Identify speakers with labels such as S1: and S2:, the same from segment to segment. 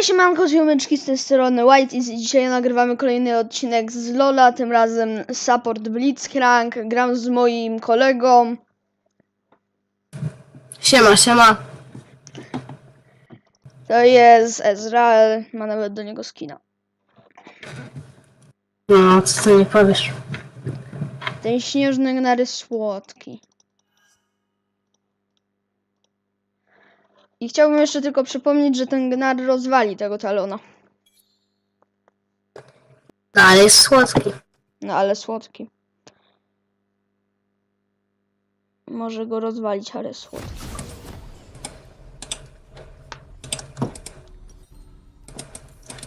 S1: Hej siemanko, ziomeczki z tej strony White i dzisiaj nagrywamy kolejny odcinek z Lola, tym razem support Blitzcrank, gram z moim kolegą.
S2: Siema, siema.
S1: To jest Ezrael, ma nawet do niego skina.
S2: No, co ty nie powiesz?
S1: Ten śnieżny gnar jest słodki. I chciałbym jeszcze tylko przypomnieć, że ten gnar rozwali tego talona.
S2: No, ale jest słodki.
S1: No ale słodki. Może go rozwalić, ale słodki.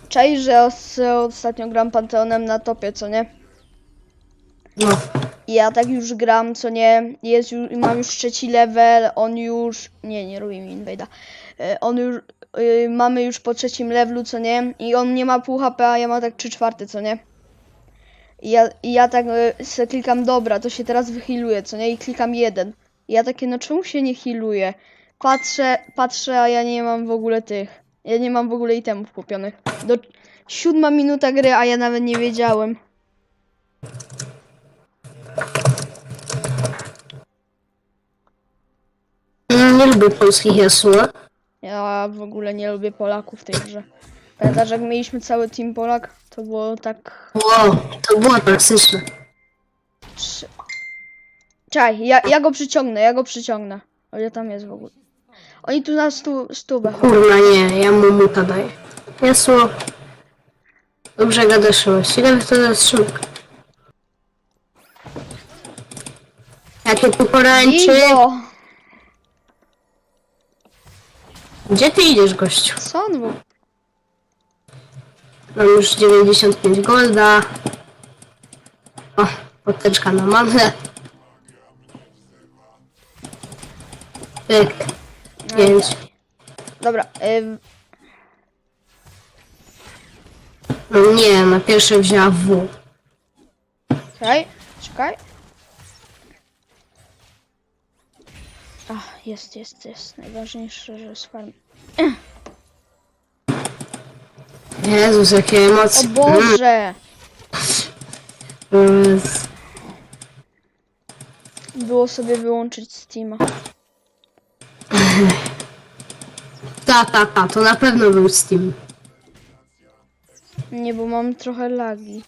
S1: Cześć, że os- ostatnio gram Panteonem na topie, co nie?
S2: No,
S1: Ja tak już gram, co nie? Jest już, mam już trzeci level, on już... Nie, nie robi mi invade'a. E, On już... y, mamy już po trzecim levelu, co nie? I on nie ma pół HP, a ja mam tak 3 czwarte, co nie? I ja, i ja tak y, se klikam, dobra, to się teraz wyhealuje, co nie? I klikam jeden. I ja takie, no czemu się nie healuje? Patrzę, patrzę, a ja nie mam w ogóle tych. Ja nie mam w ogóle itemów kupionych. Do siódma minuta gry, a ja nawet nie wiedziałem.
S2: Mm, nie lubię polskich jasło.
S1: Ja w ogóle nie lubię Polaków w tej grze. Pamiętasz, jak mieliśmy cały team Polak? To było tak...
S2: Wow, to było toksyczne.
S1: Trzy... Czekaj, ja, ja go przyciągnę, ja go przyciągnę. O ile tam jest w ogóle. Oni tu na stu, chodzą.
S2: Kurna, nie, ja mu muta daję. Jasło. Dobrze gadaszyłeś. Ile to jest szybko. Jakie tu poręczy? Gdzie ty idziesz, gościu?
S1: Co on był?
S2: Mam już 95 golda. O, poteczka na manę. Pyk. Pięć.
S1: Dobra, ym,
S2: No nie, na pierwsze wzięła W.
S1: czekaj, czekaj. Ach, jest, jest, jest. Najważniejsze, że jest farm.
S2: Jezus, jakie
S1: O
S2: emocje.
S1: Boże!
S2: Mm,
S1: Było sobie wyłączyć Steama.
S2: Ta, ta, ta, to na pewno był Steam.
S1: Nie, bo mam trochę lagi.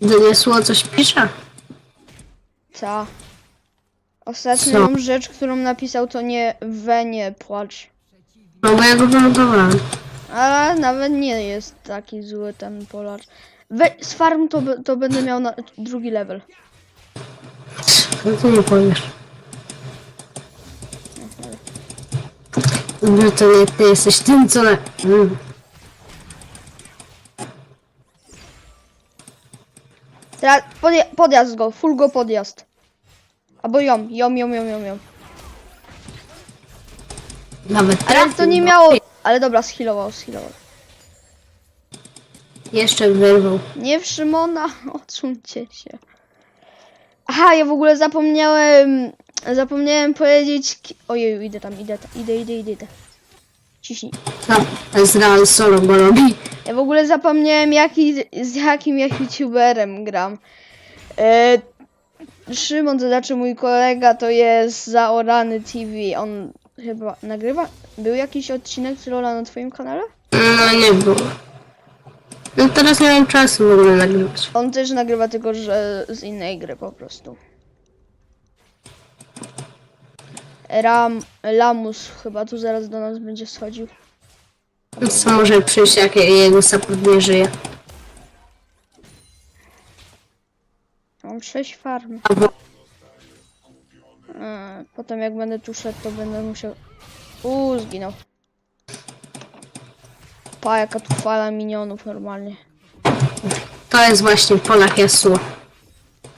S2: Doniosło coś pisze?
S1: Ta. Ostatnią
S2: Co?
S1: rzecz, którą napisał, to nie we nie płacz.
S2: No bo ja go wylogowałem.
S1: Ale nawet nie jest taki zły ten Polacz. We, z farm to, to będę miał na drugi level.
S2: No to nie powiesz. No to nie ty jesteś tym, co na... Mm.
S1: Teraz podja podjazd go, full go podjazd. Albo ją, ją, ją, ją, ją, ją.
S2: Nawet
S1: Ale to nie
S2: no.
S1: miało... Ale dobra, skillował, skillował.
S2: Jeszcze wyrwał.
S1: Nie w Szymona, odsuńcie się. Aha, ja w ogóle zapomniałem... Zapomniałem powiedzieć... ki- Ojej, idę tam, idę tam, idę, idę, idę, idę. Ciśnij.
S2: Ta, Ezreal solo go robi.
S1: Ja w ogóle zapomniałem jaki, z jakim ja youtuberem gram. E, Szymon, to znaczy mój kolega, to jest Zaorany TV. On chyba nagrywa? Był jakiś odcinek z Lola na twoim kanale?
S2: No nie było. No teraz nie mam czasu w ogóle nagrywać.
S1: On też nagrywa tylko, że z innej gry po prostu. Ram, Lamus chyba tu zaraz do nas będzie schodził.
S2: Co może przyjść, jak jego support nie żyje?
S1: Mam 6 farm.
S2: Albo
S1: E, Potem jak będę tu szedł, to będę musiał... Uuu, zginął. Pa, jaka tu fala minionów normalnie.
S2: to jest właśnie Polak Yasuo.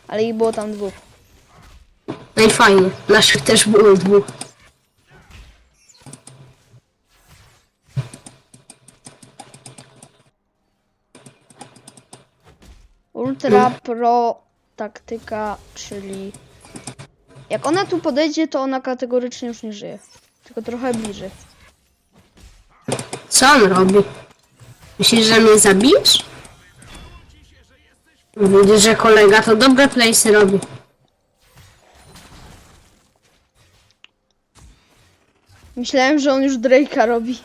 S1: Ale ich było tam dwóch.
S2: No i fajnie. Naszych też było dwóch.
S1: Ultra Pro taktyka, czyli... Jak ona tu podejdzie, to ona kategorycznie już nie żyje. Tylko trochę bliżej.
S2: Co on robi? Myślisz, że mnie zabijesz? Widzisz, że kolega to dobre playsy robi.
S1: Myślałem, że on już Drake'a robi.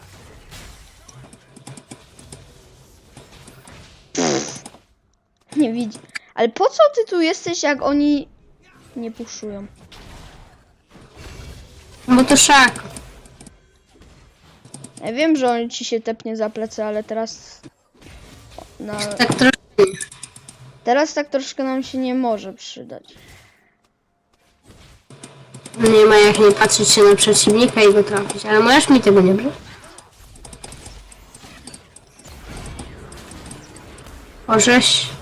S1: Pff, nie widzi. Ale po co ty tu jesteś, jak oni nie puszują?
S2: Bo to szak.
S1: Ja wiem, że on ci się tepnie za plecy, ale teraz... Na...
S2: Tak troszkę.
S1: Teraz tak troszkę nam się nie może przydać.
S2: Nie ma jak nie patrzeć się na przeciwnika i go trafić, ale możesz mi tego nie brać? Możesz.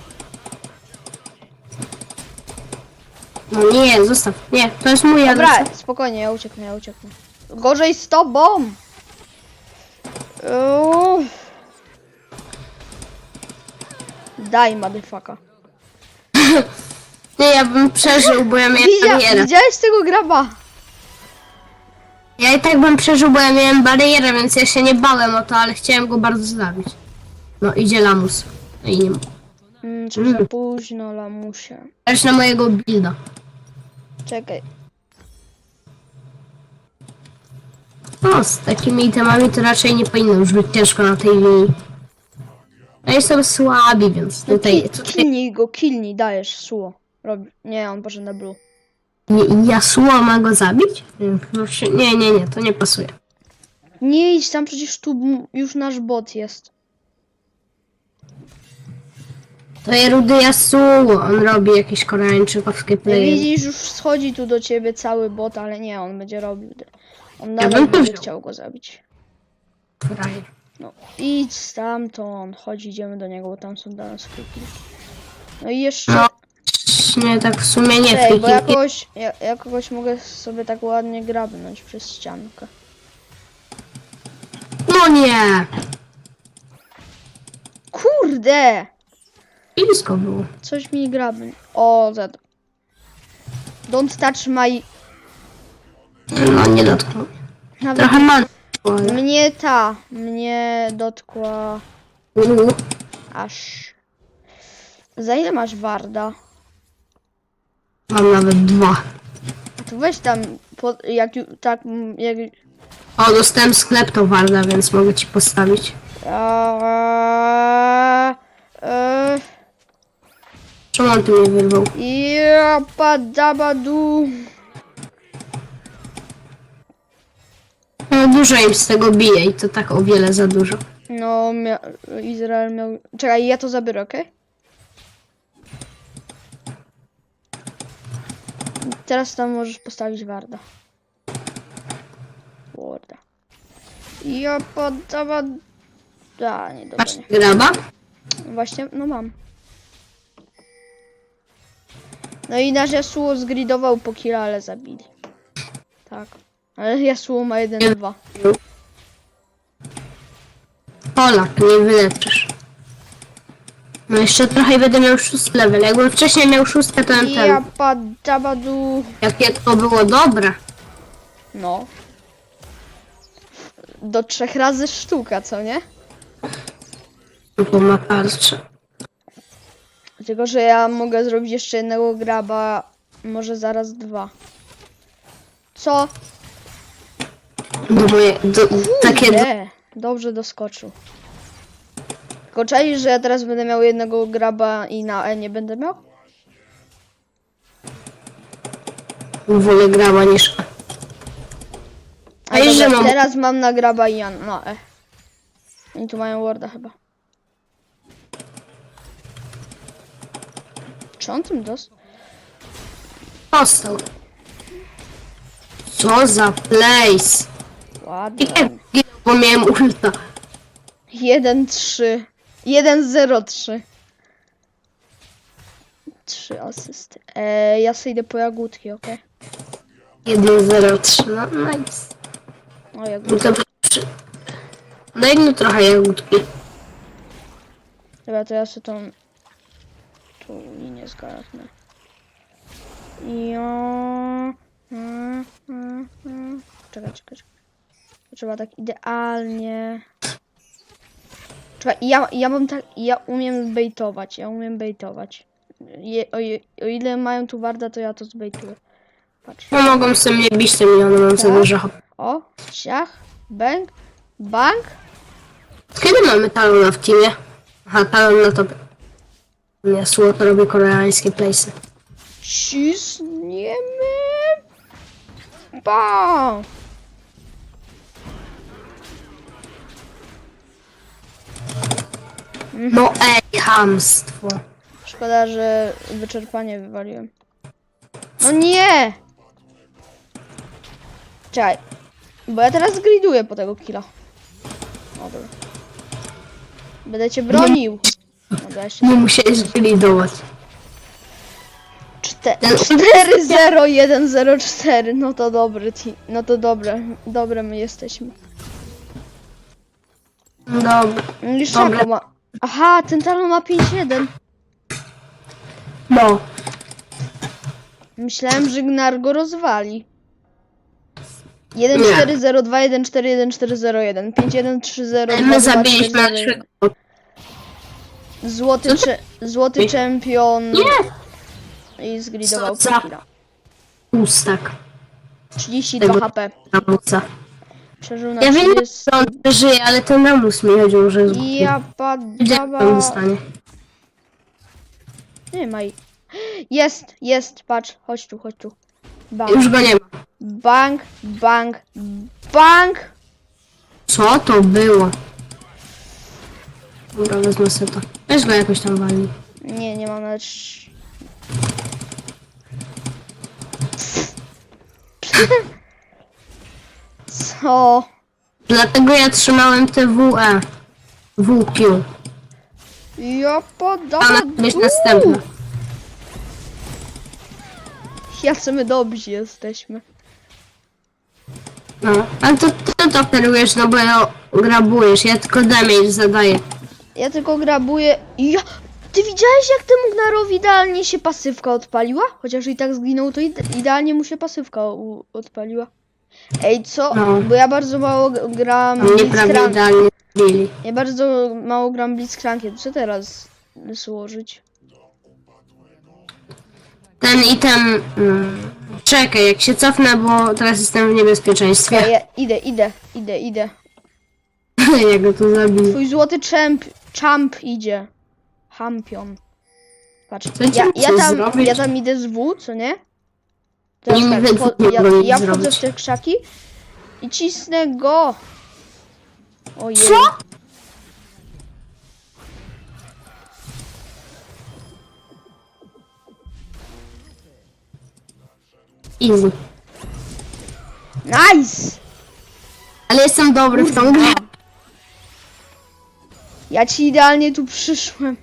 S2: No nie, zostaw. Nie, to jest mój
S1: Dobra,
S2: adres.
S1: spokojnie, ja ucieknę, ja ucieknę. Gorzej z tobą! Uff. Daj, motherfucker.
S2: Nie, ja bym przeżył, bo ja miałem
S1: Widzia,
S2: barierę.
S1: widziałeś tego graba?
S2: Ja i tak bym przeżył, bo ja miałem barierę, więc ja się nie bałem o to, ale chciałem go bardzo zabić. No, idzie lamus. No i nie mógł.
S1: Mm, czy za późno, lamusie.
S2: Też na mojego builda.
S1: Czekaj.
S2: No, z takimi itemami to raczej nie powinno już być ciężko na tej linii. No i są słabi, więc
S1: No
S2: tutaj,
S1: ki-
S2: tutaj
S1: Kilnij go, kilnij, dajesz, suło. Robi. Nie, on poszedł na blue.
S2: nie, Yasuo ma go zabić? Mm, no Nie, nie, nie, to nie pasuje.
S1: Nie idź tam, przecież tu m- już nasz bot jest.
S2: To jest rudy Yasuo, on robi jakieś koreańczykowskie
S1: Nie
S2: play.
S1: widzisz, już schodzi tu do ciebie cały bot, ale nie, on będzie robił. On nadal
S2: bym to
S1: będzie
S2: wziął.
S1: chciał go zabić.
S2: Frajer.
S1: No, idź stamtąd, chodź, idziemy do niego, bo tam są dla nas friki. No i jeszcze,
S2: No, Nie, tak w sumie nie.
S1: ej, bo
S2: friki-
S1: ja kogoś, ja, ja kogoś mogę sobie tak ładnie grabnąć przez ściankę.
S2: No nie!
S1: Kurde!
S2: Blisko było.
S1: Coś mi grabnie. O, za... Don't touch my...
S2: No, nie dotknął.
S1: Nawet
S2: Trochę
S1: mnie ta, mnie dotkła aż... Za ile masz Warda?
S2: Mam nawet dwa.
S1: A to weź tam, po, jak, ju- tak, jak...
S2: O, dostałem sklep towarda, więc mogę ci postawić.
S1: Eee, eee,
S2: Tu mnie wyrwał?
S1: ja padabadu.
S2: No, dużo im z tego bije i to tak o wiele za dużo.
S1: No, mia... Izrael miał... Czekaj, ja to zabiorę, okej? Teraz tam możesz postawić Warda. Warda. Ja poddawa... A, nie, dobra,
S2: Masz
S1: nie.
S2: graba?
S1: Właśnie, no mam. No i nasz Yasuo zgridował po killa, ale zabili. Tak. Ale Yasuo ma 1-2.
S2: Polak, nie wyleczysz. No jeszcze trochę i będę miał szósty level. Jakbym wcześniej miał szóstkę, to bym
S1: Ja
S2: ten.
S1: padabadu.
S2: Jakie to było dobre.
S1: No. Do trzech razy sztuka, co nie?
S2: Bo ma tarczę.
S1: Tylko, że ja mogę zrobić jeszcze jednego graba, może zaraz dwa. Co?
S2: Moje, do, takie
S1: Nie, dobrze doskoczył. Tylko czaisz, że ja teraz będę miał jednego graba i na E nie będę miał?
S2: wolę graba niż... A
S1: A dobra,
S2: mam...
S1: teraz mam na graba i ja na E. Oni tu mają warda chyba. Czy on tym dos?
S2: Postał. Co za place.
S1: Ładnie.
S2: I jak bo miałem ulta.
S1: 1-3. 1-0-3. 3 asysty. Eee, ja sobie idę po jagódki, okej?
S2: 1-0-3, no nice.
S1: O,
S2: No
S1: jagódki.
S2: to przy... Daj mi trochę jagódki.
S1: Dobra, to ja sobie tą... Tu linię zgarnę. Ja... Mm, mm, mm. Czekaj, czekaj, czekaj. Trzeba tak idealnie... Czekaj, ja, ja mam tak, ja umiem bejtować, ja umiem bejtować. Je, o, o ile mają tu warda, to ja to zbejtuję. Patrz.
S2: No mogą sobie mnie bić tymi, one mam za dużo.
S1: O, ciach, bang, bang.
S2: Kiedy mamy talona w teamie? Aha, talon na topie. Nie, słoto robi koreańskie playsy.
S1: Cisniemy. Bam.
S2: No ej, hamstwo.
S1: Szkoda, że wyczerpanie wywaliłem. No nie! Czekaj. Bo ja teraz griduję po tego killa. Dobra. Będę cię bronił. Jeszcze.
S2: Nie musiałeś gridować.
S1: Czte-
S2: Ten-
S1: 4 0 1 0 4 No to dobry ti- No to dobre. Dobre my jesteśmy.
S2: Dobra.
S1: Liszako
S2: Dobra.
S1: ma. Aha, ten talon ma 5-1.
S2: No.
S1: Myślałem, że Gnar go rozwali.
S2: Nie.
S1: 1 4 0 2 1 4 1 4 0 1 5 1 3 0 2
S2: My
S1: 2
S2: zabiliśmy
S1: 4 0
S2: naszego.
S1: Złoty, cze- złoty czempion
S2: Nie!
S1: i zgridował
S2: Co za-
S1: killa.
S2: Pustak.
S1: 32
S2: Tego-
S1: HP.
S2: Ramusa.
S1: Przeżył na
S2: Ja wiem,
S1: 30.
S2: że on przeżyje, ale ten ramus mi chodził, że jest.
S1: Ja
S2: Gdzie on
S1: padaba.
S2: zostanie?
S1: Nie ma. jej. Jest, jest, patrz, chodź tu, chodź tu. Bang,
S2: Już go nie ma.
S1: bang, bang, bang.
S2: Co to było? Dobra, wezmę sobie to. Weź go jakoś tam walni.
S1: Nie, nie mam nawet. Co?
S2: Dlatego ja trzymałem te WE. WQ.
S1: Ja
S2: A
S1: podam.
S2: być następna.
S1: Jacy my dobrzy jesteśmy.
S2: No. Ale to ty to operujesz, no bo ja grabujesz. Ja tylko damage zadaję.
S1: Ja tylko grabuję. Ja. Ty widziałeś jak temu Gnarowi idealnie się pasywka odpaliła? Chociaż i tak zginął, to ide- idealnie mu się pasywka odpaliła. Ej, co?
S2: No.
S1: Bo ja bardzo mało gram
S2: A mnie prawie
S1: Blitzcrank.
S2: idealnie zbili.
S1: Ja bardzo mało gram Blitzcrankiem. Co teraz złożyć?
S2: Ten item... Mm, czekaj, jak się cofnę, bo teraz jestem w
S1: Ja,
S2: niebezpieczeństwie.
S1: ja idę, idę, idę, idę.
S2: ja go tu zabiję.
S1: Twój złoty champ, champ idzie. Champion. Patrz, ja, ja, tam,
S2: zrobić?
S1: ja tam idę z W, co nie? Teraz
S2: Nie
S1: tak,
S2: nie
S1: ja, ja wchodzę w te krzaki i cisnę go. Ojej.
S2: Co? Easy.
S1: Nice!
S2: Ale jestem dobry w tą grę.
S1: Ja ci idealnie tu przyszłem.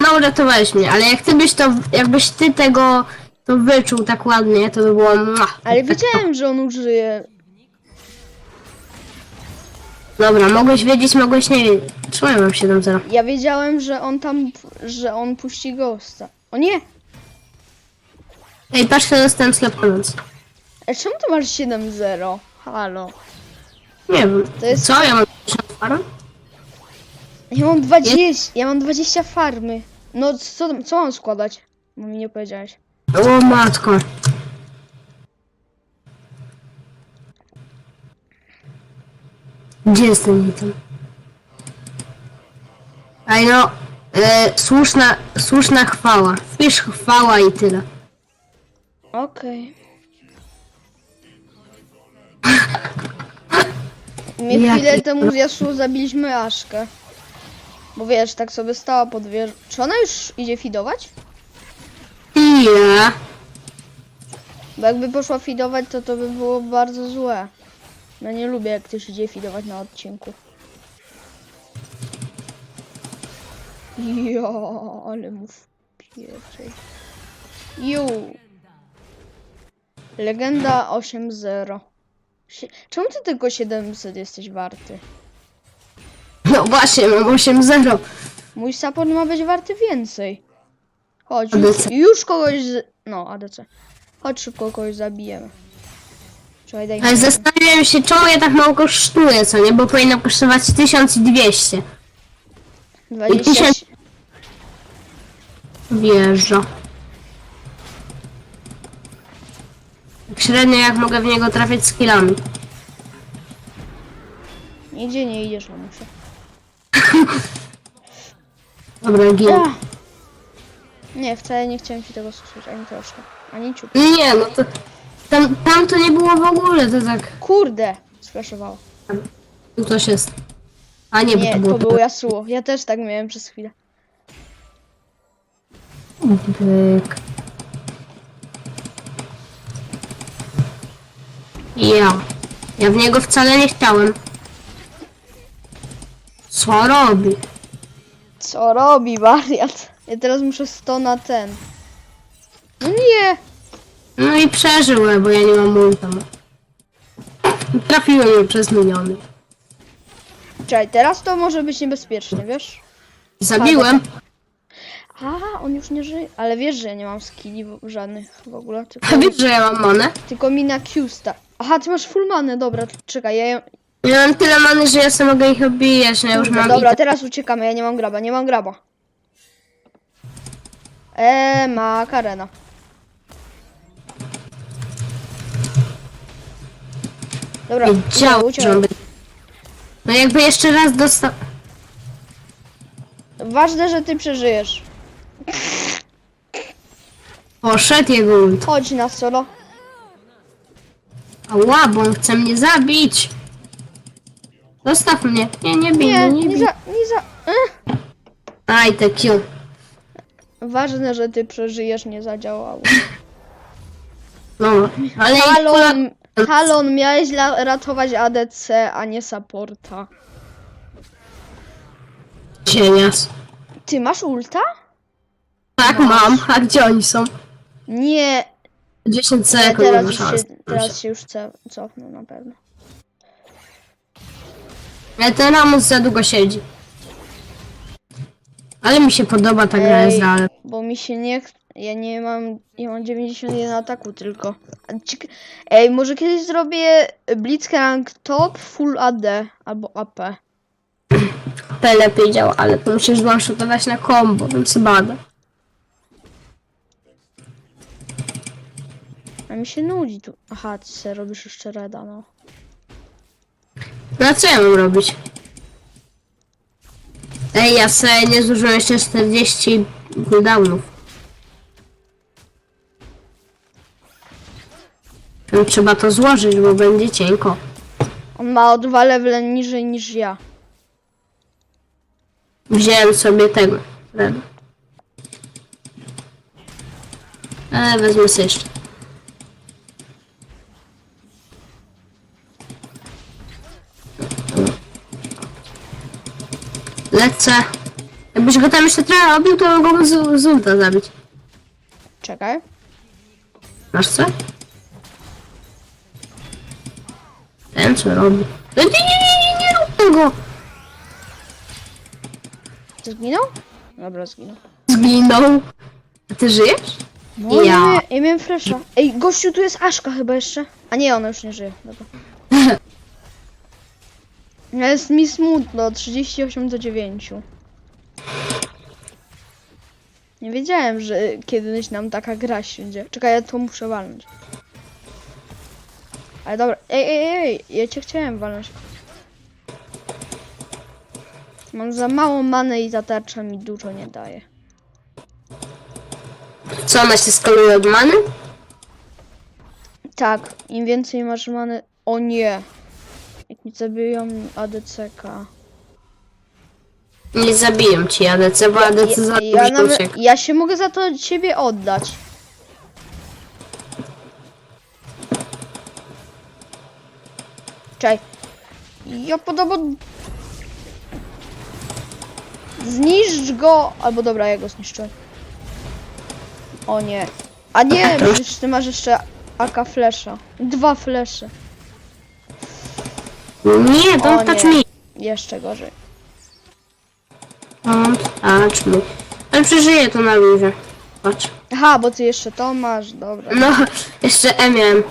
S2: No uratowałeś mnie, ale jak ty byś to, jakbyś ty tego to wyczuł tak ładnie, to by było mua.
S1: Ale wiedziałem, że on użyje.
S2: Dobra, mogłeś wiedzieć, mogłeś nie wiedzieć. Ja mam 7-0?
S1: Ja wiedziałem, że on tam, że on puści ghosta. O nie!
S2: Ej, patrz, co dostałem sklepając.
S1: E, czemu ty masz 7-0? Halo.
S2: Nie wiem.
S1: To jest-
S2: Co? Ja mam 50 farm?
S1: Ja mam 20, ja mam 20 farmy. No co, co mam składać? No mi nie powiedziałeś.
S2: O matko. Gdzie jest ten item? Ej no, e, słuszna, słuszna chwała. Wpisz chwała i tyle.
S1: Okej. My
S2: Jakie-
S1: chwilę temu z Yasuo zabiliśmy Aszkę. Bo wiesz, tak sobie stała pod wież... Czy ona już idzie fidować?
S2: Ile?
S1: Bo jakby poszła fidować, to to by było bardzo złe. No nie lubię, jak ktoś idzie fidować na odcinku. Jo, ale mów pierwszej. Ju. Legenda 8-0. Sie- Czemu ty tylko 700 jesteś warty?
S2: Właśnie, mam 8-0.
S1: Mój support ma być warty więcej. Chodź,
S2: ADC.
S1: już, kogoś z... No, ADC. Chodź szybko kogoś zabijemy. Czekaj, daj
S2: Ale zastanawiałem się, czemu ja tak mało kosztuję, co nie? Bo powinno kosztować 1200.
S1: 20.
S2: tysiąc- Wjeżdża. Tak Średnio jak mogę w niego trafiać skillami.
S1: Nigdzie nie idziesz, mamusia.
S2: Dobra, gin.
S1: Ach. Nie, wcale nie chciałem ci tego słyszeć, ani troszkę. Ani ciut.
S2: Nie, no to... Tam, tam to nie było w ogóle, to tak...
S1: Kurde! Sflashowało.
S2: Tu coś jest. A nie, bo
S1: Nie,
S2: to było...
S1: to było Yasuo. Ja też tak miałem przez chwilę.
S2: Byk. Ja. Ja w niego wcale nie chciałem. Co robi?
S1: Co robi wariat? Ja teraz muszę 100 na ten. No nie!
S2: No i przeżyłem, bo ja nie mam ulta. Trafiłem ją przez miniony.
S1: Czekaj, teraz to może być niebezpiecznie, wiesz?
S2: Zabiłem.
S1: A, on już nie żyje. Ale wiesz, że ja nie mam skilli w- żadnych w ogóle. Tylko,
S2: A wiesz, że ja mam manę?
S1: tylko mi na Q sta. Aha, ty masz full manę, dobra, czekaj, ja ją...
S2: Ja mam tyle many, że ja sobie mogę ich obijać, no ja już mam
S1: Dobra,
S2: item.
S1: teraz uciekamy, ja nie mam graba, nie mam graba. Eee. Dobra,
S2: że on
S1: uciekaj.
S2: by... No jakby jeszcze raz dostał...
S1: Ważne, że ty przeżyjesz.
S2: Poszedł jego ult.
S1: Chodź na solo.
S2: Ała, bo on chce mnie zabić. Zostaw mnie. Nie, nie bij
S1: Nie,
S2: nie
S1: nie
S2: bij.
S1: za... Nie za... Eh.
S2: Aj, te Q.
S1: Ważne, że ty przeżyjesz, nie zadziałało.
S2: No, ale kula-
S1: Talon, miałeś la- ratować ADC, a nie supporta.
S2: Cienias.
S1: Ty masz ulta?
S2: Tak, mam. A gdzie oni są?
S1: Nie,
S2: 10
S1: nie
S2: sekund.
S1: teraz, już się, teraz się już ce- cofnę na pewno.
S2: Ale ten Ramus za długo siedzi. Ale mi się podoba ta gra
S1: Ej, Bo mi się nie... ch- Ja nie mam... Ja mam 91 ataku tylko. A cieka- Ej, może kiedyś zrobię Blitzcrank Top Full AD albo AP.
S2: P lepiej działa, ale to musisz one-shotować na combo, więc bada.
S1: A mi się nudzi tu. Aha, ty se robisz jeszcze reda, no.
S2: No a co ja mam robić? Ej, ja sobie nie zużyłem jeszcze 40 cooldownów. Trzeba to złożyć, bo będzie cienko.
S1: On ma o dwa levele niżej niż ja.
S2: Wziąłem sobie tego. Reda. Ale wezmę sobie jeszcze. Lecę. Jakbyś go tam jeszcze trochę robił, to mogłbym z, z ulta zabić.
S1: Czekaj.
S2: Masz co? Ten co robi? No nie, nie, nie, nie, nie rób tego!
S1: Ty zginął? Dobra, zginął.
S2: Zginął. A ty żyjesz?
S1: No,
S2: Ja.
S1: ja miałem fresha. Ej, gościu, tu jest Aszka chyba jeszcze. A nie, ona już nie żyje. Dobra. Jest mi smutno, 38 do 9. Nie wiedziałem, że kiedyś nam taka gra siądzie. Czekaj, ja to muszę walnąć. Ale dobra, ej, ej, ej, ja cię chciałem walnąć. Mam za mało many i ta tarcza mi dużo nie daje.
S2: Co, ona się skaluje od many?
S1: Tak, im więcej masz many... O nie! Zabiją ADCK.
S2: Nie zabiję ci ADC, bo ADC za
S1: Ja, ja, nawet, ja się mogę za to ciebie oddać. Czekaj. Ja podobno... Zniszcz go! Albo dobra, ja go zniszczę. O nie. A nie, przecież ty masz jeszcze AK flesza. Dwa flesze.
S2: Nie, don't touch me.
S1: Jeszcze gorzej.
S2: Don't touch me. Ale przeżyję to na luzie. Patrz.
S1: Aha, bo ty jeszcze to masz, dobra.
S2: No, jeszcze E miałem.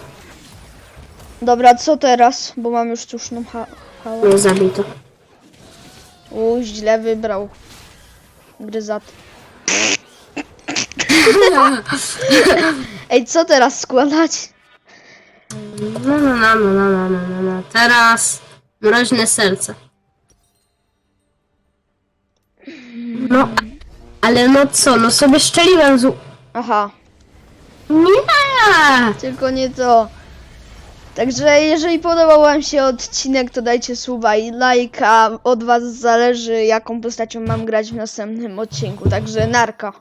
S1: Dobra, co teraz? Bo mam już słuszną ha hałę.
S2: Nie zabito.
S1: U, źle wybrał. Gryzat. Ej, co teraz składać?
S2: No, no, no, no, no, no, no, no. Teraz mroźne serce. No, ale no co, no sobie szczeliłem z...
S1: Aha,
S2: Nie!
S1: tylko nie to. Także jeżeli podobał wam się odcinek, to dajcie suba i lajka. Od was zależy, jaką postacią mam grać w następnym odcinku. Także narka.